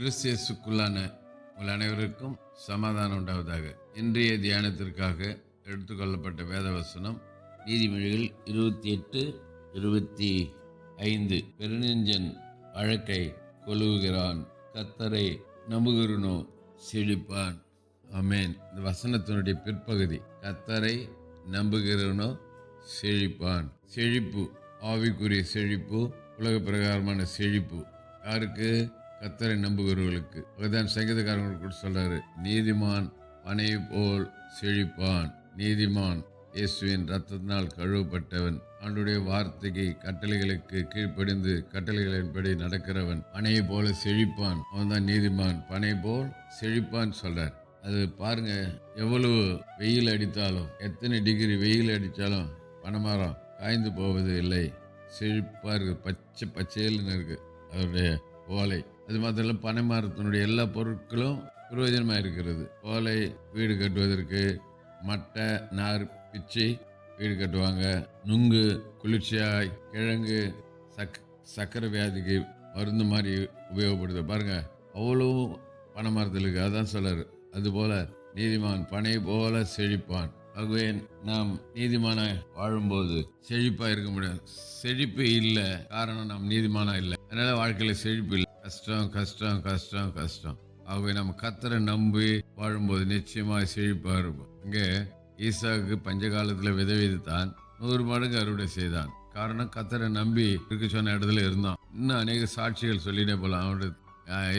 கிறிஸ்தியசுக்குள்ளான உங்கள் அனைவருக்கும் சமாதானம் உண்டாவதாக. இன்றைய தியானத்திற்காக எடுத்துக்கொள்ளப்பட்ட வேதவசனம் நீதிமொழிகள் இருபத்தி எட்டு இருபத்தி ஐந்து பெருநெஞ்சன் வழக்கை கொலுவுகிறான் கத்தரை நம்புகிறனோ செழிப்பான். அமேன் இந்த வசனத்தினுடைய பிற்பகுதி கத்தரை நம்புகிறவனோ செழிப்பான். செழிப்பு ஆவிக்குரிய செழிப்பு உலக பிரகாரமான செழிப்பு. யாருக்கு? கத்தரை நம்புகிறவர்களுக்கு. அதுதான் சங்கீதக்காரங்களுக்கு கூட சொல்றாரு நீதிமான் பனை போல் செழிப்பான். நீதிமான் இயேசுவின் ரத்தத்தினால் கழுவப்பட்டவன். அவனுடைய வார்த்தைக்கு கட்டளைகளுக்கு கீழ்ப்படிந்து கட்டளைகளின்படி நடக்கிறவன். பனை போல செழிப்பான். அவன் தான் நீதிமான். பனை போல் செழிப்பான் சொல்றார். அது பாருங்க எவ்வளவு வெயில் அடித்தாலும் எத்தனை டிகிரி வெயில் அடித்தாலும் பனைமரம் காய்ந்து போவது இல்லை செழிப்பாக இருக்கு. பச்சை பச்சையில்னு இருக்கு. அதனுடைய ஓலை. அது மாத்திரம் இல்ல, பனை மரத்தினுடைய எல்லா பொருட்களும் பிரயோஜனமாக இருக்கிறது. ஓலை வீடு கட்டுவதற்கு மட்டை நார் பிச்சு வீடு கட்டுவாங்க. நுங்கு குளிர்ச்சியாய் கிழங்கு சக் சக்கரை வியாதிக்கு மருந்து மாதிரி உபயோகப்படுது பாருங்க. அவ்வளோ பனை மரத்தில் இருக்குது அதான் சொல்றாரு. அதுபோல நீதிமான் பனை போல செழிப்பான். ஆகவே நாம் நீதிமான வாழும்போது செழிப்பாக இருக்க முடியாது செழிப்பு இல்லை காரணம் நாம் நீதிமானா இல்லை. அதனால வாழ்க்கையில் செழிப்பு இல்லை. கஷ்டம் கஷ்டம் கஷ்டம் கஷ்டம். ஆகவே நம்ம கத்தரை நம்பி வாழும்போது நிச்சயமாக செழிப்பாக இருக்கும் இங்கே ஈசாவுக்கு பஞ்ச காலத்தில் விதை விதைத்தான் நூறு மடங்கு அறுவடை செய்தான். காரணம் கத்தரை நம்பி இருக்க சொன்ன இடத்துல இருந்தான். இன்னும் அநேக சாட்சிகள் சொல்லிட்டே போலாம். அவனுடைய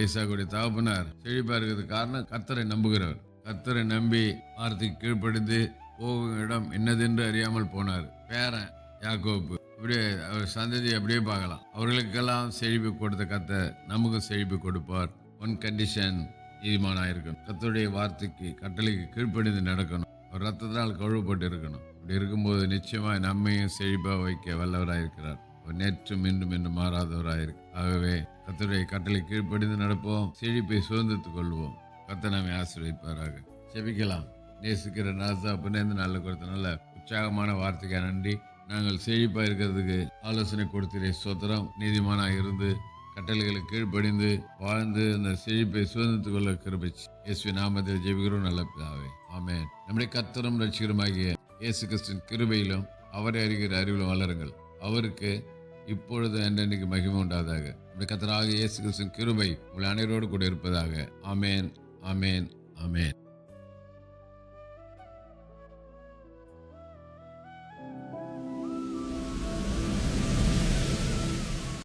ஈசாக்குடைய தகப்பனார் செழிப்பாக இருக்கிறதுக்கு காரணம் கத்தரை நம்புகிறவர். கத்தரை நம்பி வார்த்தைக்கு கீழ்ப்படிந்து போகும் இடம் என்னதென்று அறியாமல் போனார். பேரன் யாக்கோப்பு அப்படியே அவர் சந்ததி அப்படியே பார்க்கலாம். அவர்களுக்கெல்லாம் செழிப்பு கொடுத்த கத்த நமக்கு செழிப்பு கொடுப்பார். ஒன் கண்டிஷன் நீதிமானாக இருக்கணும் கத்தருடைய வார்த்தைக்கு கட்டளைக்கு கீழ்ப்படிந்து நடக்கணும். அவர் ரத்தத்தால் கழுவப்பட்டு இருக்கணும் இப்படி இருக்கும்போது நிச்சயமாக நம்மையும் செழிப்பாக வைக்க வல்லவராக இருக்கிறார் அவர் நேற்றும் இன்றும் என்று மாறாதவராக இருக்கு ஆகவே கத்தருடைய கட்டளை கீழ்ப்படிந்து நடப்போம். செழிப்பை சுதந்திரத்துக் கொள்வோம். கத்த நம்மை ஆசிர்வதிப்பாராக. செபிக்கலாம் நேசிக்கிற நாசா அப்படின்னு நல்ல கொடுத்த நல்ல உற்சாகமான வார்த்தைக்கு நன்றி. நாங்கள் செழிப்பாக இருக்கிறதுக்கு ஆலோசனை கொடுத்திரே சோத்திரம் நீதிமானாக இருந்து கட்டளைகளுக்கு கீழ்ப்படிந்து வாழ்ந்து அந்த செழிப்பை சுதந்திரத்துக் கொள்ள கிருபிச்சு இயேசு நாமத்தில் ஜெபிக்கிறோம் நல்ல பிதாவே. ஆமென். நம்முடைய கத்தரும் ரட்சிகருமாகிய இயேசு கிறிஸ்தின் கிருபையிலும் அவரை அறிகிற அறிவிலும் வளருங்கள். அவருக்கு இப்பொழுது என்றென்றைக்கு மகிமை உண்டாதாக. நம்முடைய கத்தராக இயேசு கிறிஸ்தின் கிருபை உங்கள் அனைவரோடு கூட இருப்பதாக. ஆமேன். ஆமேன். ஆமேன்.